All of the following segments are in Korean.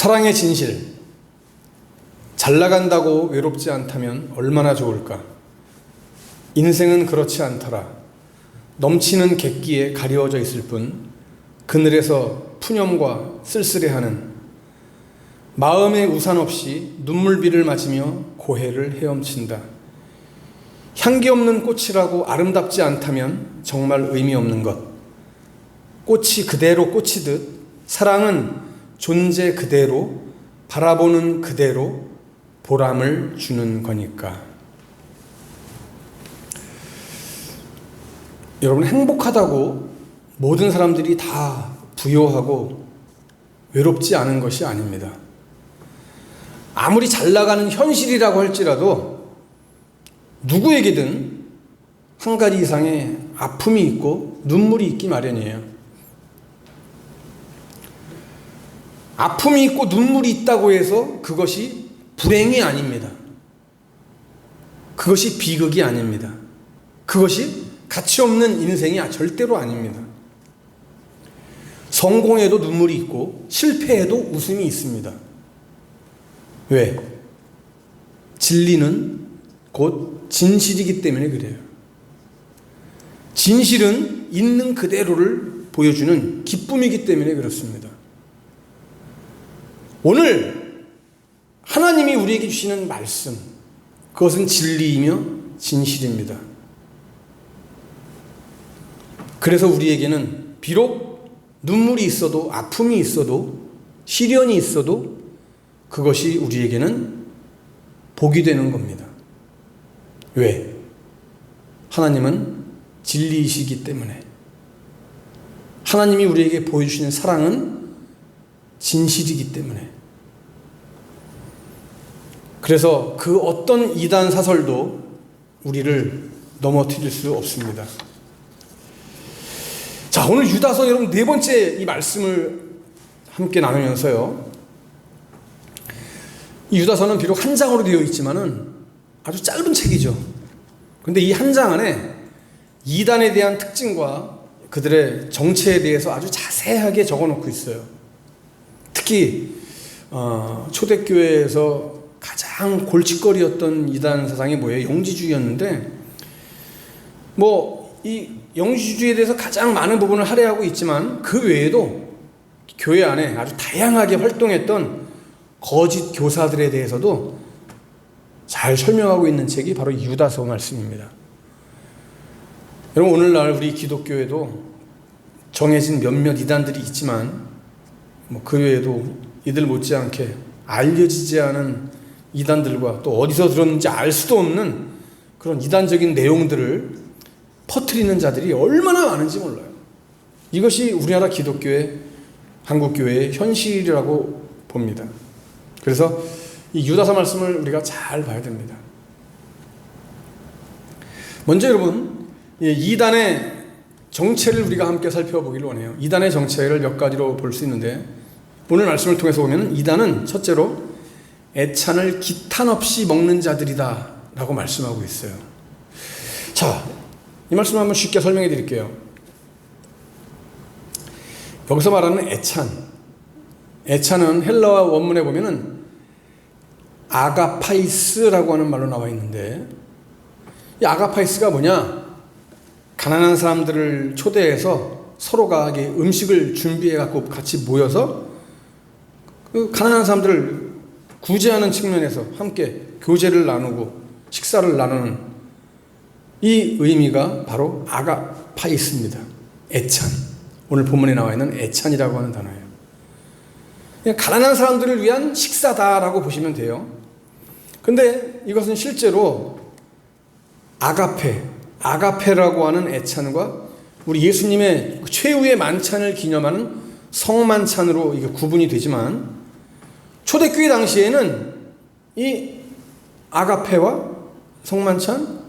사랑의 진실. 잘 나간다고 외롭지 않다면 얼마나 좋을까? 인생은 그렇지 않더라. 넘치는 객기에 가려워져 있을 뿐 그늘에서 푸념과 쓸쓸해하는 마음의 우산 없이 눈물비를 맞으며 고해를 헤엄친다. 향기 없는 꽃이라고 아름답지 않다면 정말 의미 없는 것. 꽃이 그대로 꽃이듯 사랑은 존재 그대로 바라보는 그대로 보람을 주는 거니까. 여러분 행복하다고 모든 사람들이 다 부여하고 외롭지 않은 것이 아닙니다. 아무리 잘 나가는 현실이라고 할지라도 누구에게든 한 가지 이상의 아픔이 있고 눈물이 있기 마련이에요. 아픔이 있고 눈물이 있다고 해서 그것이 불행이 아닙니다. 그것이 비극이 아닙니다. 그것이 가치 없는 인생이 절대로 아닙니다. 성공해도 눈물이 있고 실패해도 웃음이 있습니다. 왜? 진리는 곧 진실이기 때문에 그래요. 진실은 있는 그대로를 보여주는 기쁨이기 때문에 그렇습니다. 오늘 하나님이 우리에게 주시는 말씀, 그것은 진리이며 진실입니다. 그래서 우리에게는 비록 눈물이 있어도 아픔이 있어도 시련이 있어도 그것이 우리에게는 복이 되는 겁니다. 왜? 하나님은 진리이시기 때문에. 하나님이 우리에게 보여주시는 사랑은 진실이기 때문에. 그래서 그 어떤 이단 사설도 우리를 넘어뜨릴 수 없습니다. 자, 오늘 유다서 여러분 네 번째 이 말씀을 함께 나누면서요. 이 유다서는 비록 한 장으로 되어 있지만은 아주 짧은 책이죠. 근데 이 한 장 안에 이단에 대한 특징과 그들의 정체에 대해서 아주 자세하게 적어 놓고 있어요. 특히 어, 초대교회에서 가장 골칫거리였던 이단 사상이 뭐예요? 영지주의였는데 뭐 이 영지주의에 대해서 가장 많은 부분을 할애하고 있지만 그 외에도 교회 안에 아주 다양하게 활동했던 거짓 교사들에 대해서도 잘 설명하고 있는 책이 바로 유다서 말씀입니다. 여러분 오늘날 우리 기독교에도 정해진 몇몇 이단들이 있지만 뭐 그 외에도 이들 못지않게 알려지지 않은 이단들과 또 어디서 들었는지 알 수도 없는 그런 이단적인 내용들을 퍼뜨리는 자들이 얼마나 많은지 몰라요. 이것이 우리나라 기독교의 한국교회의 현실이라고 봅니다. 그래서 이 유다서 말씀을 우리가 잘 봐야 됩니다. 먼저 여러분, 이단의 정체를 우리가 함께 살펴보기를 원해요. 이단의 정체를 몇 가지로 볼 수 있는데, 오늘 말씀을 통해서 보면 이단은 첫째로 애찬을 기탄 없이 먹는 자들이다 라고 말씀하고 있어요. 자, 이 말씀을 한번 쉽게 설명해 드릴게요. 여기서 말하는 애찬. 애찬은 헬라어 원문에 보면은 아가파이스라고 하는 말로 나와 있는데 이 아가파이스가 뭐냐? 가난한 사람들을 초대해서 서로가 음식을 준비해 갖고 같이 모여서 그 가난한 사람들을 구제하는 측면에서 함께 교제를 나누고 식사를 나누는 이 의미가 바로 아가파이스입니다. 애찬. 오늘 본문에 나와 있는 애찬이라고 하는 단어예요. 그냥 가난한 사람들을 위한 식사다라고 보시면 돼요. 근데 이것은 실제로 아가페, 아가페라고 하는 애찬과 우리 예수님의 최후의 만찬을 기념하는 성만찬으로 이게 구분이 되지만 초대교회 당시에는 이 아가페와 성만찬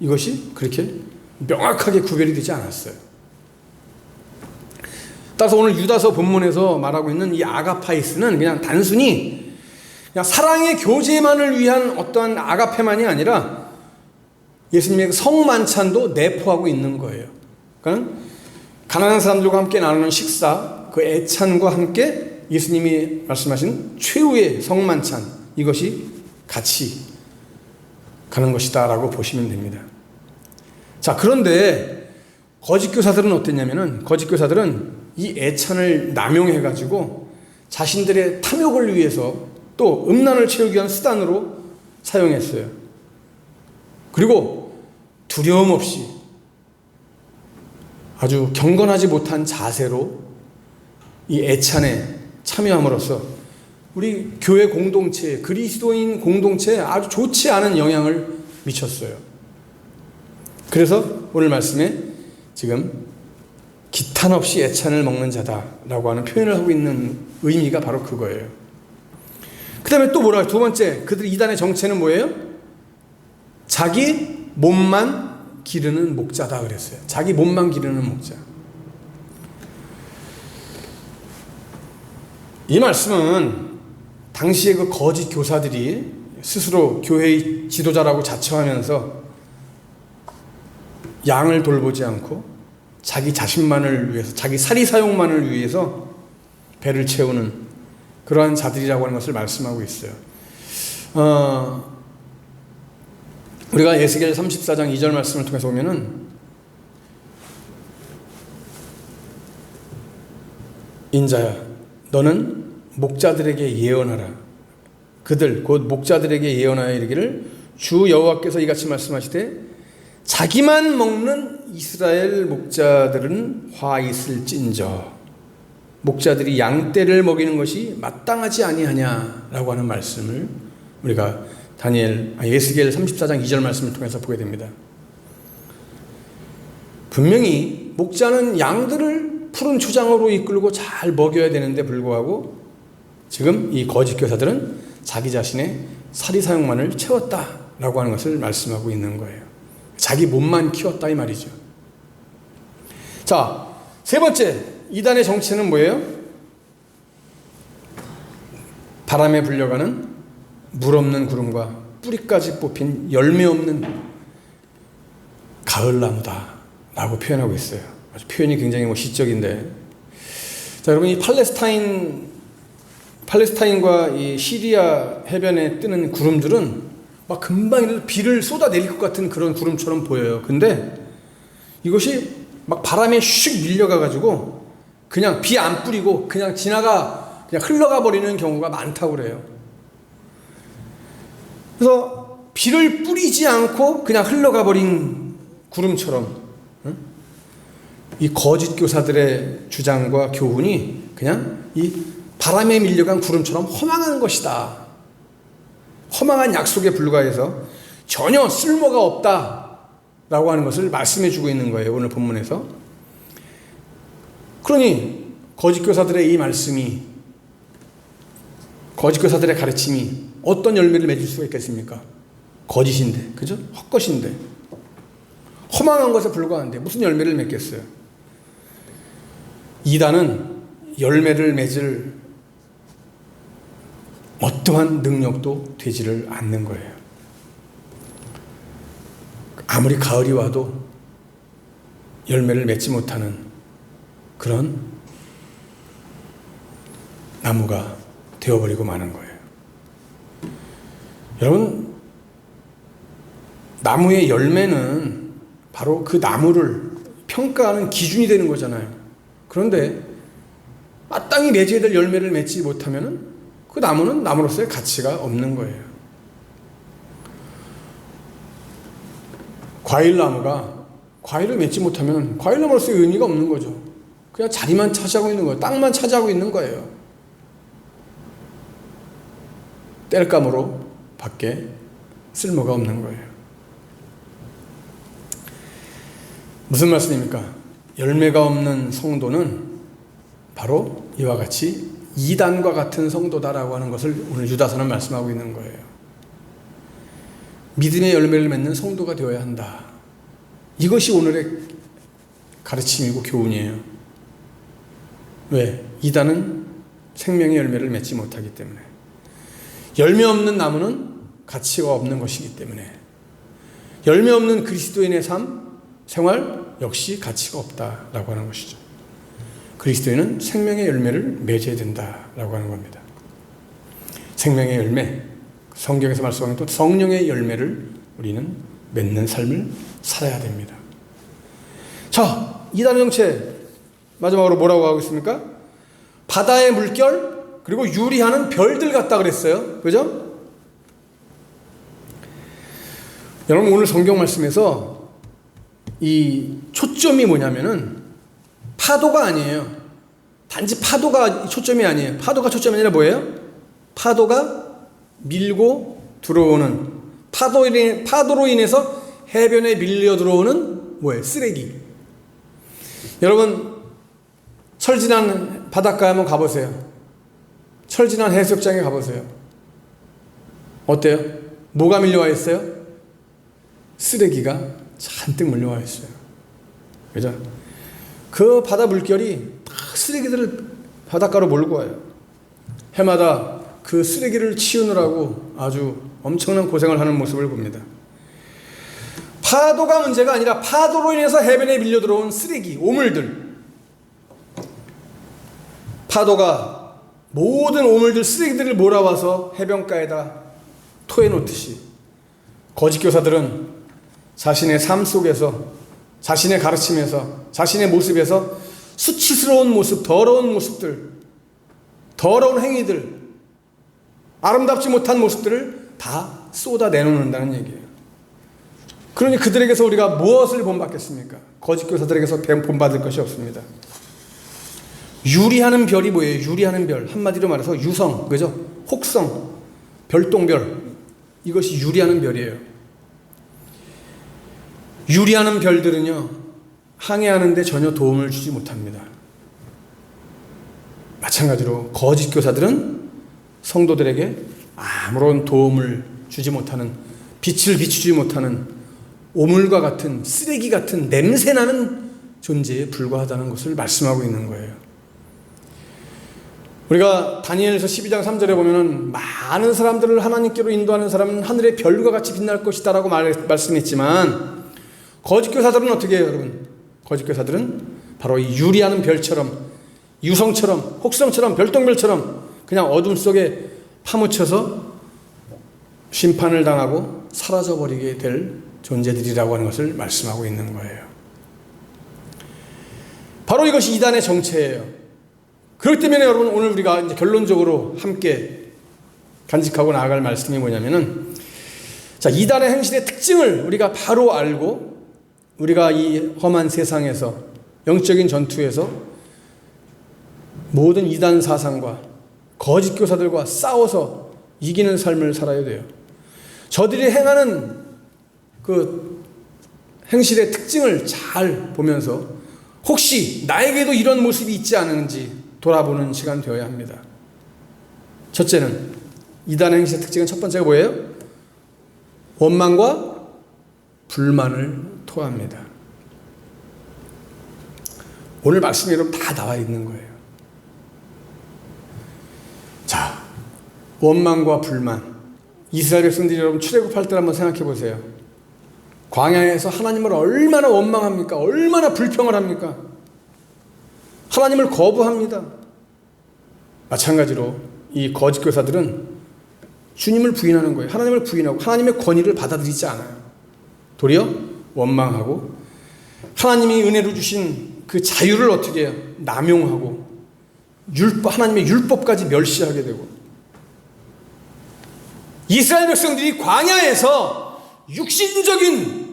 이것이 그렇게 명확하게 구별이 되지 않았어요. 따라서 오늘 유다서 본문에서 말하고 있는 이 아가파이스는 그냥 단순히 그냥 사랑의 교제만을 위한 어떠한 아가페만이 아니라 예수님의 성만찬도 내포하고 있는 거예요. 그러니까 가난한 사람들과 함께 나누는 식사, 그 애찬과 함께 예수님이 말씀하신 최후의 성만찬 이것이 같이 가는 것이다라고 보시면 됩니다. 자, 그런데 거짓 교사들은 어땠냐면은 거짓 교사들은 이 애찬을 남용해 가지고 자신들의 탐욕을 위해서 또 음란을 채우기 위한 수단으로 사용했어요. 그리고 두려움 없이 아주 경건하지 못한 자세로 이 애찬에 참여함으로써 우리 교회 공동체, 그리스도인 공동체에 아주 좋지 않은 영향을 미쳤어요. 그래서 오늘 말씀에 지금 기탄 없이 애찬을 먹는 자다라고 하는 표현을 하고 있는 의미가 바로 그거예요. 그 다음에 또 뭐라, 두 번째, 그들 이단의 정체는 뭐예요? 자기 몸만 기르는 목자다 그랬어요. 자기 몸만 기르는 목자. 이 말씀은 당시에 그 거짓 교사들이 스스로 교회의 지도자라고 자처하면서 양을 돌보지 않고 자기 자신만을 위해서 자기 사리 사용만을 위해서 배를 채우는 그러한 자들이라고 하는 것을 말씀하고 있어요. 어, 우리가 에스겔 34장 2절 말씀을 통해서 보면은 인자야 너는 목자들에게 예언하라 그들 곧 목자들에게 예언하여 이르기를 주 여호와께서 이같이 말씀하시되 자기만 먹는 이스라엘 목자들은 화 있을진저 목자들이 양떼를 먹이는 것이 마땅하지 아니하냐라고 하는 말씀을 우리가 다니엘 아, 예스겔 34장 2절 말씀을 통해서 보게 됩니다. 분명히 목자는 양들을 푸른 초장으로 이끌고 잘 먹여야 되는데 불구하고 지금 이 거짓 교사들은 자기 자신의 사리 사용만을 채웠다라고 하는 것을 말씀하고 있는 거예요. 자기 몸만 키웠다 이 말이죠. 자, 세 번째 이단의 정체는 뭐예요? 바람에 불려가는 물 없는 구름과 뿌리까지 뽑힌 열매 없는 가을나무다라고 표현하고 있어요. 아주 표현이 굉장히 뭐 시적인데, 자 여러분 이 팔레스타인 팔레스타인과 이 시리아 해변에 뜨는 구름들은 막 금방 비를 쏟아내릴 것 같은 그런 구름처럼 보여요. 근데 이것이 막 바람에 슉 밀려가 가지고 그냥 비 안 뿌리고 그냥 지나가 그냥 흘러가 버리는 경우가 많다고 그래요. 그래서 비를 뿌리지 않고 그냥 흘러가 버린 구름처럼 응? 이 거짓 교사들의 주장과 교훈이 그냥 이 바람에 밀려간 구름처럼 허망한 것이다. 허망한 약속에 불과해서 전혀 쓸모가 없다 라고 하는 것을 말씀해 주고 있는 거예요. 오늘 본문에서. 그러니 거짓 교사들의 이 말씀이 거짓 교사들의 가르침이 어떤 열매를 맺을 수가 있겠습니까? 거짓인데, 그죠? 헛것인데, 허망한 것에 불과한데 무슨 열매를 맺겠어요? 이단은 열매를 맺을 어떠한 능력도 되지를 않는 거예요. 아무리 가을이 와도 열매를 맺지 못하는 그런 나무가 되어버리고 마는 거예요. 여러분, 나무의 열매는 바로 그 나무를 평가하는 기준이 되는 거잖아요. 그런데 마땅히 맺어야 될 열매를 맺지 못하면은 그 나무는 나무로서의 가치가 없는 거예요. 과일나무가 과일을 맺지 못하면 과일나무로서의 의미가 없는 거죠. 그냥 자리만 차지하고 있는 거예요. 땅만 차지하고 있는 거예요. 뗄감으로 밖에 쓸모가 없는 거예요. 무슨 말씀입니까? 열매가 없는 성도는 바로 이와 같이 이단과 같은 성도다라고 하는 것을 오늘 유다서는 말씀하고 있는 거예요. 믿음의 열매를 맺는 성도가 되어야 한다. 이것이 오늘의 가르침이고 교훈이에요. 왜? 이단은 생명의 열매를 맺지 못하기 때문에. 열매 없는 나무는 가치가 없는 것이기 때문에. 열매 없는 그리스도인의 삶, 생활 역시 가치가 없다라고 하는 것이죠. 그리스도인은 생명의 열매를 맺어야 된다라고 하는 겁니다. 생명의 열매, 성경에서 말씀하는 또 성령의 열매를 우리는 맺는 삶을 살아야 됩니다. 자, 이단 정체 마지막으로 뭐라고 하고 있습니까? 바다의 물결 그리고 유리하는 별들 같다 그랬어요. 그죠? 여러분 오늘 성경 말씀에서 이 초점이 뭐냐면은 파도가 아니에요. 단지 파도가 초점이 아니에요. 파도가 초점이 아니라 뭐예요? 파도가 밀고 들어오는 파도 인 파도로 인해서 해변에 밀려 들어오는 뭐예요? 쓰레기. 여러분 철진한 바닷가에 한번 가보세요. 철진한 해수욕장에 가보세요. 어때요? 뭐가 밀려와 있어요? 쓰레기가 잔뜩 몰려와 있어요. 그죠? 그 바다 물결이 다 쓰레기들을 바닷가로 몰고 와요. 해마다 그 쓰레기를 치우느라고 아주 엄청난 고생을 하는 모습을 봅니다. 파도가 문제가 아니라 파도로 인해서 해변에 밀려 들어온 쓰레기, 오물들. 파도가 모든 오물들, 쓰레기들을 몰아와서 해변가에다 토해 놓듯이 거짓 교사들은 자신의 삶 속에서 자신의 가르침에서 자신의 모습에서 수치스러운 모습, 더러운 모습들, 더러운 행위들, 아름답지 못한 모습들을 다 쏟아 내놓는다는 얘기예요. 그러니 그들에게서 우리가 무엇을 본받겠습니까? 거짓 교사들에게서 본받을 것이 없습니다. 유리하는 별이 뭐예요? 유리하는 별. 한마디로 말해서 유성, 그죠? 혹성, 별똥별. 이것이 유리하는 별이에요. 유리하는 별들은요, 항해하는데 전혀 도움을 주지 못합니다. 마찬가지로 거짓 교사들은 성도들에게 아무런 도움을 주지 못하는 빛을 비추지 못하는 오물과 같은 쓰레기 같은 냄새나는 존재에 불과하다는 것을 말씀하고 있는 거예요. 우리가 다니엘서 12장 3절에 보면은 많은 사람들을 하나님께로 인도하는 사람은 하늘의 별과 같이 빛날 것이다라고 말, 말씀했지만 거짓 교사들은 어떻게 해요, 여러분? 거짓 교사들은 바로 이 유리하는 별처럼 유성처럼 혹성처럼 별똥별처럼 그냥 어둠 속에 파묻혀서 심판을 당하고 사라져 버리게 될 존재들이라고 하는 것을 말씀하고 있는 거예요. 바로 이것이 이단의 정체예요. 그렇기 때문에 여러분 오늘 우리가 이제 결론적으로 함께 간직하고 나아갈 말씀이 뭐냐면은 자 이단의 행실의 특징을 우리가 바로 알고 우리가 이 험한 세상에서 영적인 전투에서 모든 이단 사상과 거짓 교사들과 싸워서 이기는 삶을 살아야 돼요. 저들이 행하는 그 행실의 특징을 잘 보면서 혹시 나에게도 이런 모습이 있지 않은지 돌아보는 시간 되어야 합니다. 첫째는 이단 행실의 특징은 첫 번째가 뭐예요? 원망과 불만을 토합니다. 오늘 말씀이 여러분 다 나와 있는 거예요. 자, 원망과 불만. 이스라엘 백성들이 여러분 출애굽할 때 한번 생각해 보세요. 광야에서 하나님을 얼마나 원망합니까? 얼마나 불평을 합니까? 하나님을 거부합니다. 마찬가지로 이 거짓 교사들은 주님을 부인하는 거예요. 하나님을 부인하고 하나님의 권위를 받아들이지 않아요. 도리어 원망하고 하나님이 은혜로 주신 그 자유를 어떻게? 남용하고 율법 하나님의 율법까지 멸시하게 되고 이스라엘 백성들이 광야에서 육신적인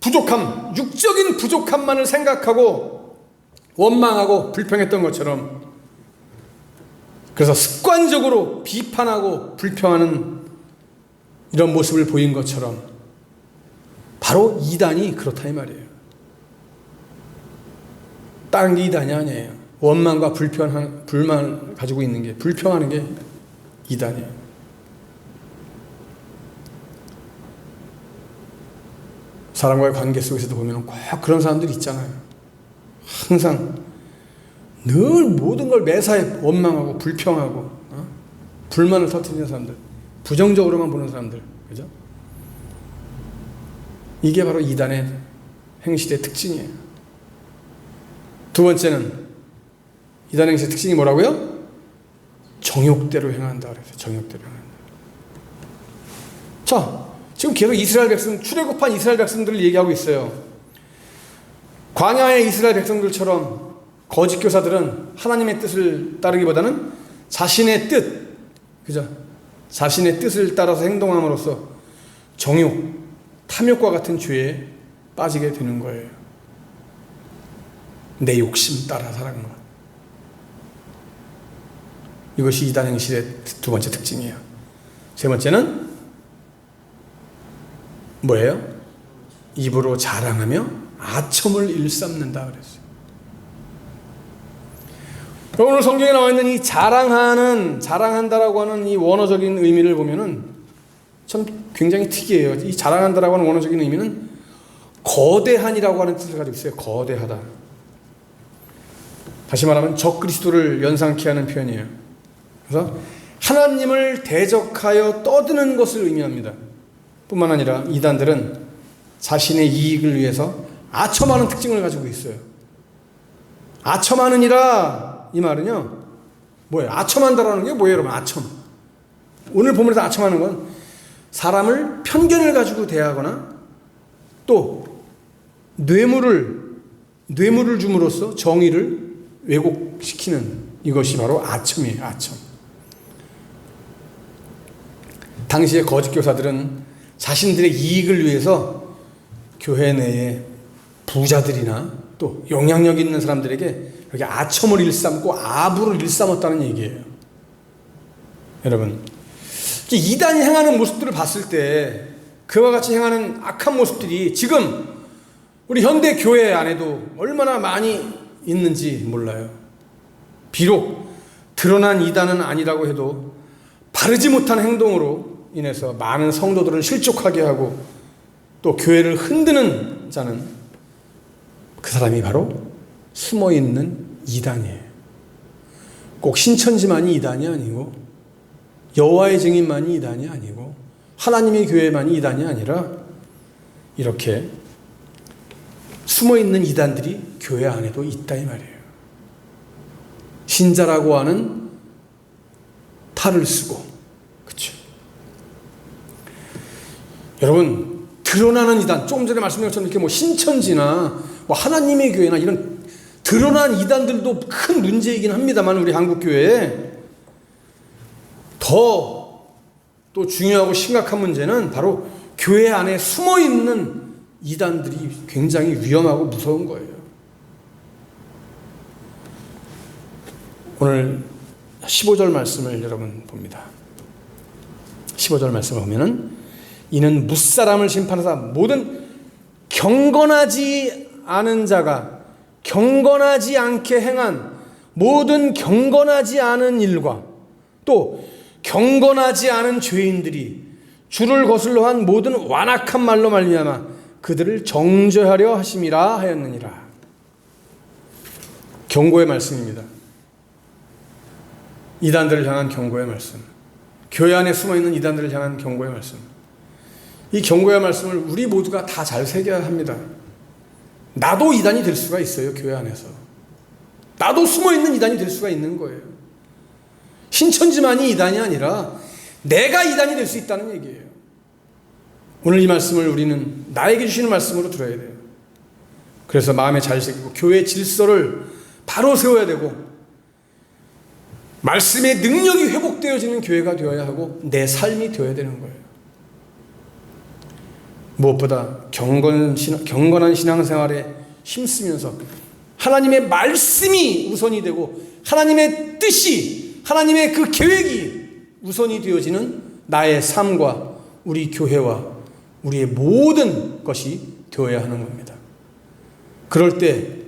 부족함, 육적인 부족함만을 생각하고 원망하고 불평했던 것처럼 그래서 습관적으로 비판하고 불평하는 이런 모습을 보인 것처럼 바로 이단이 그렇다 이 말이에요. 게 이단이 아니에요. 원망과 불평, 불만을 가지고 있는 게 불평하는 게 이단이에요. 사람과의 관계 속에서도 보면 꼭 그런 사람들이 있잖아요. 항상 늘 모든 걸 매사에 원망하고 불평하고 어? 불만을 터뜨리는 사람들, 부정적으로만 보는 사람들, 그죠? 이게 바로 이단의 행실의 특징이에요. 두 번째는 이단 행실의 특징이 뭐라고요? 정욕대로 행한다 그래서 정욕대로 행한다. 자, 지금 계속 이스라엘 백성 출애굽한 이스라엘 백성들을 얘기하고 있어요. 광야의 이스라엘 백성들처럼 거짓 교사들은 하나님의 뜻을 따르기보다는 자신의 뜻, 그죠? 자신의 뜻을 따라서 행동함으로써 정욕, 탐욕과 같은 죄에 빠지게 되는 거예요. 내 욕심 따라 살아가는 것. 이것이 이단 행실의 두 번째 특징이에요. 세 번째는 뭐예요? 입으로 자랑하며 아첨을 일삼는다 그랬어요. 오늘 성경에 나와 있는 이 자랑하는 자랑한다라고 하는 이 원어적인 의미를 보면은 참 굉장히 특이해요. 이 자랑한다라고 하는 원어적인 의미는 거대한이라고 하는 뜻을 가지고 있어요. 거대하다. 다시 말하면 적 그리스도를 연상케 하는 표현이에요. 그래서 하나님을 대적하여 떠드는 것을 의미합니다. 뿐만 아니라 이단들은 자신의 이익을 위해서 아첨하는 특징을 가지고 있어요. 아첨하느니라 이 말은요. 뭐예요? 아첨한다라는 게 뭐예요, 여러분? 아첨. 오늘 본문에서 아첨하는 건 사람을 편견을 가지고 대하거나 또 뇌물을 뇌물을 줌으로써 정의를 왜곡시키는 이것이 바로 아첨이에요. 아첨. 당시의 거짓 교사들은 자신들의 이익을 위해서 교회 내에 부자들이나 또 영향력 있는 사람들에게 이렇게 아첨을 일삼고 아부를 일삼았다는 얘기예요. 여러분, 이단이 행하는 모습들을 봤을 때 그와 같이 행하는 악한 모습들이 지금 우리 현대 교회 안에도 얼마나 많이 있는지 몰라요. 비록 드러난 이단은 아니라고 해도 바르지 못한 행동으로 인해서 많은 성도들을 실족하게 하고 또 교회를 흔드는 자는 그 사람이 바로 숨어 있는 이단이에요. 꼭 신천지만이 이단이 아니고 여호와의 증인만이 이단이 아니고 하나님의 교회만이 이단이 아니라 이렇게 숨어 있는 이단들이 교회 안에도 있다 이 말이에요. 신자라고 하는 탈을 쓰고. 여러분 드러나는 이단 조금 전에 말씀드린 것처럼 이렇게 뭐 신천지나 뭐 하나님의 교회나 이런 드러난 이단들도 큰 문제이긴 합니다만 우리 한국 교회에 더 또 중요하고 심각한 문제는 바로 교회 안에 숨어 있는 이단들이 굉장히 위험하고 무서운 거예요. 오늘 15절 말씀을 여러분 봅니다. 15절 말씀을 보면은 이는 무사람을 심판하사 모든 경건하지 않은 자가 경건하지 않게 행한 모든 경건하지 않은 일과 또 경건하지 않은 죄인들이 주를 거슬러 한 모든 완악한 말로 말미암아 그들을 정죄하려 하심이라 하였느니라. 경고의 말씀입니다. 이단들을 향한 경고의 말씀. 교회 안에 숨어 있는 이단들을 향한 경고의 말씀. 이 경고의 말씀을 우리 모두가 다 잘 새겨야 합니다. 나도 이단이 될 수가 있어요, 교회 안에서. 나도 숨어 있는 이단이 될 수가 있는 거예요. 신천지만이 이단이 아니라 내가 이단이 될 수 있다는 얘기예요. 오늘 이 말씀을 우리는 나에게 주시는 말씀으로 들어야 돼요. 그래서 마음에 잘 새기고 교회 질서를 바로 세워야 되고 말씀의 능력이 회복되어지는 교회가 되어야 하고 내 삶이 되어야 되는 거예요. 무엇보다 경건, 경건한 신앙생활에 힘쓰면서 하나님의 말씀이 우선이 되고 하나님의 뜻이 하나님의 그 계획이 우선이 되어지는 나의 삶과 우리 교회와 우리의 모든 것이 되어야 하는 겁니다. 그럴 때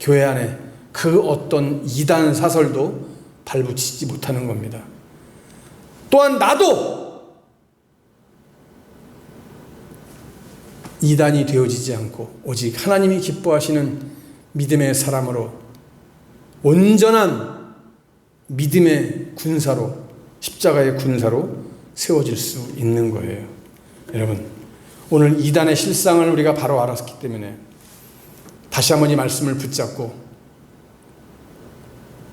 교회 안에 그 어떤 이단 사설도 발붙이지 못하는 겁니다. 또한 나도 이단이 되어지지 않고 오직 하나님이 기뻐하시는 믿음의 사람으로 온전한 믿음의 군사로 십자가의 군사로 세워질 수 있는 거예요. 여러분, 오늘 이단의 실상을 우리가 바로 알았기 때문에 다시 한번 이 말씀을 붙잡고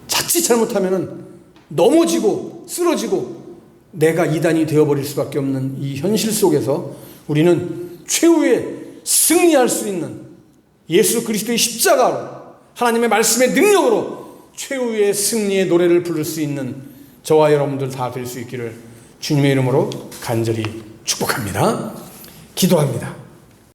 자칫 잘못하면은 넘어지고 쓰러지고 내가 이단이 되어버릴 수밖에 없는 이 현실 속에서 우리는 최후의 승리할 수 있는 예수 그리스도의 십자가로 하나님의 말씀의 능력으로 최후의 승리의 노래를 부를 수 있는 저와 여러분들 다 될 수 있기를 주님의 이름으로 간절히 축복합니다. 기도합니다.